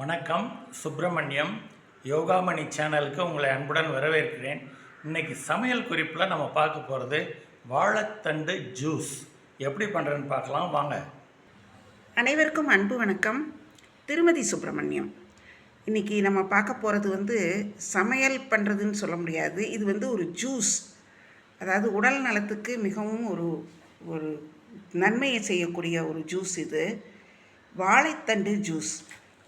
வணக்கம். சுப்பிரமணியம் யோகாமணி சேனலுக்கு உங்களை அன்புடன் வரவேற்கிறேன். இன்னைக்கு சமையல் குறிப்பில் நம்ம பார்க்க போகிறது வாழைத்தண்டு ஜூஸ். எப்படி பண்ணுறேன்னு பார்க்கலாம். வாங்க. அனைவருக்கும் அன்பு வணக்கம். திருமதி சுப்பிரமணியம் இன்றைக்கி நம்ம பார்க்க போகிறது வந்து சமையல் பண்ணுறதுன்னு சொல்ல முடியாது. இது வந்து ஒரு ஜூஸ். அதாவது உடல் நலத்துக்கு மிகவும் ஒரு ஒரு நன்மையை செய்யக்கூடிய ஒரு ஜூஸ் இது. வாழைத்தண்டு ஜூஸ்.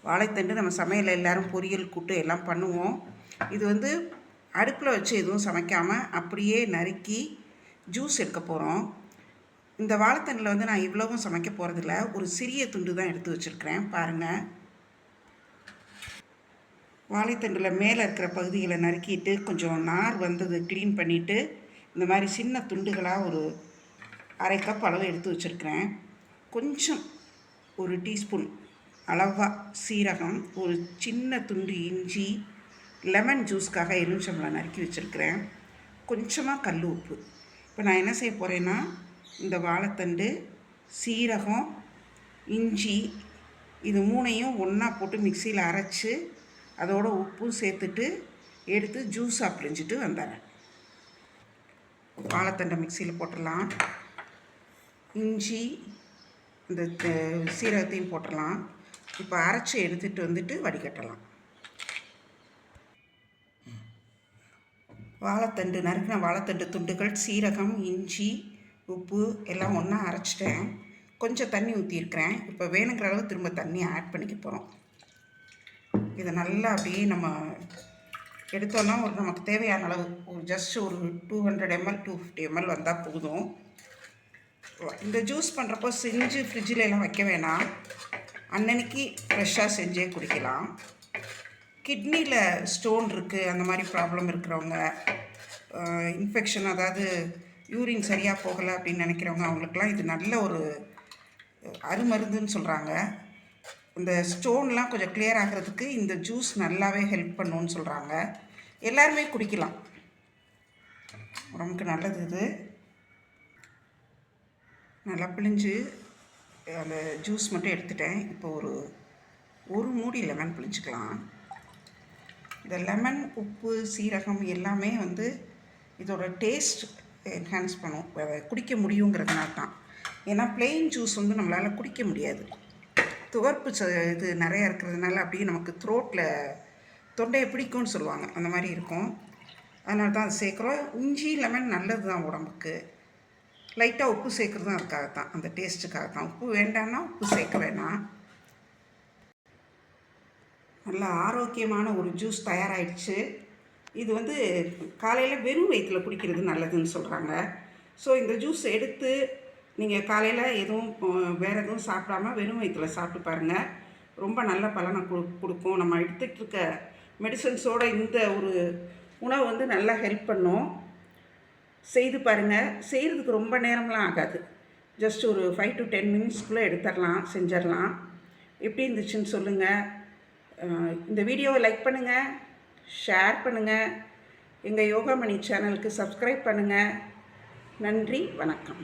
வாழைத்தண்டு நம்ம சமையல் எல்லோரும் பொரியல் கூட்டு எல்லாம் பண்ணுவோம். இது வந்து அடுப்பில் வச்சு எதுவும் சமைக்காமல் அப்படியே நறுக்கி ஜூஸ் எடுக்க போகிறோம் இந்த வாழைத்தண்டில் வந்து நான் இவ்வளவும் சமைக்க போகிறதில்ல ஒரு சிறிய துண்டு தான் எடுத்து வச்சுருக்கிறேன். பாருங்கள் வாழைத்தண்டில் மேலே இருக்கிற பகுதிகளை நறுக்கிட்டு கொஞ்சம் நார் வந்தது க்ளீன் பண்ணிவிட்டு இந்த மாதிரி சின்ன துண்டுகளாக ஒரு அரை கப் அளவு எடுத்து வச்சுருக்கிறேன். கொஞ்சம் ஒரு டீஸ்பூன் அளவாக சீரகம் ஒரு சின்ன துண்டு இஞ்சி லெமன் ஜூஸ்க்காக எலுமிச்சம்பழம் நறுக்கி வச்சுருக்கிறேன். கொஞ்சமாக கல் உப்பு. இப்போ நான் என்ன செய்ய போகிறேன்னா இந்த வாழைத்தண்டு சீரகம் இஞ்சி இது மூணையும் ஒன்றா போட்டு மிக்சியில் அரைச்சி அதோட உப்பும் சேர்த்துட்டு எடுத்து ஜூஸாக பிழிஞ்சிட்டு வந்துடுறேன். வாழைத்தண்டை மிக்சியில் போட்டுடலாம். இஞ்சி இந்த சீரகத்தையும் போட்டுடலாம். இப்போ அரைச்சி எடுத்துகிட்டு வந்துட்டு வடிகட்டலாம். வாழைத்தண்டு நறுக்கின வாழைத்தண்டு துண்டுகள் சீரகம் இஞ்சி உப்பு எல்லாம் ஒன்றா அரைச்சிட்டேன். கொஞ்சம் தண்ணி ஊற்றியிருக்கிறேன் இப்போ வேணுங்கிற அளவு திரும்ப தண்ணி ஆட் பண்ணிக்க போகிறோம் இதை நல்லா அப்படியே நம்ம எடுத்தோன்னா ஒரு நமக்கு தேவையான அளவு ஒரு ஜஸ்ட் ஒரு two hundred ml two fifty ml வந்தால் போதும். இந்த ஜூஸ் பண்ணுறப்போ செஞ்சு ஃப்ரிட்ஜில் எல்லாம் வைக்க வேணாம். அன்னன்னைக்கு ஃப்ரெஷ்ஷாக செஞ்சே குடிக்கலாம். கிட்னியில் ஸ்டோன் இருக்குது அந்த மாதிரி ப்ராப்ளம் இருக்கிறவங்க இன்ஃபெக்ஷன் அதாவது யூரின் சரியாக போகலை அப்படின்னு நினைக்கிறவங்க அவங்களுக்குலாம் இது நல்ல ஒரு அருமருந்துன்னு சொல்கிறாங்க இந்த ஸ்டோன்லாம் கொஞ்சம் கிளியர் ஆகிறதுக்கு இந்த ஜூஸ் நல்லாவே ஹெல்ப் பண்ணுன்னு சொல்கிறாங்க எல்லாருமே குடிக்கலாம். உடம்புக்கு நல்லது இது. நல்லா பிழிஞ்சு அந்த ஜூஸ் மட்டும் எடுத்துட்டேன். இப்போ ஒரு ஒரு மூடி லெமன் புளிச்சிக்கலாம் இந்த லெமன் உப்பு சீரகம் எல்லாமே வந்து இதோட டேஸ்ட் என்ஹான்ஸ் பண்ணும். குடிக்க முடியுங்கிறதுனால தான். ஏன்னா பிளெயின் ஜூஸ் வந்து நம்மளால் குடிக்க முடியாது. துவர்ப்பு ச இது நிறையா இருக்கிறதுனால அப்படியே நமக்கு த்ரோட்டில் தொண்டையை பிடிக்கும்னு சொல்லுவாங்க. அந்த மாதிரி இருக்கும். அதனால தான் அது சேர்க்குறோம். இஞ்சி லெமன் நல்லது தான் உடம்புக்கு. லைட்டாக உப்பு சேர்க்குறதும் அதுக்காக தான் அந்த டேஸ்ட்டுக்காக தான் உப்பு வேண்டாம்னா உப்பு சேர்க்க வேணாம். நல்ல ஆரோக்கியமான ஒரு ஜூஸ் தயாராகிடுச்சு இது வந்து காலையில் வெறும் வயிற்றில் குடிக்கிறது நல்லதுன்னு சொல்கிறாங்க ஸோ இந்த ஜூஸ் எடுத்து நீங்கள் காலையில் எதுவும் வேறு எதுவும் சாப்பிடாம வெறும் வயிற்றில் சாப்பிட்டு பாருங்கள் ரொம்ப நல்ல பலனை கொடு கொடுக்கும். நம்ம எடுத்துகிட்டு இருக்க மெடிசன்ஸோட இந்த ஒரு உணவு வந்து நல்லா ஹெல்ப் பண்ணும். செய்து பாருங்கள் செய்கிறதுக்கு ரொம்ப நேரம்லாம் ஆகாது. ஜஸ்ட் ஒரு ஃபைவ் டு டென் மினிட்ஸ்க்குள்ளே எடுத்துடலாம் செஞ்சிடலாம் எப்படி இருந்துச்சுன்னு சொல்லுங்கள் இந்த வீடியோவை லைக் பண்ணுங்கள் ஷேர் பண்ணுங்கள் எங்கள் யோகாமணி சேனலுக்கு சப்ஸ்கிரைப் பண்ணுங்கள் நன்றி வணக்கம்.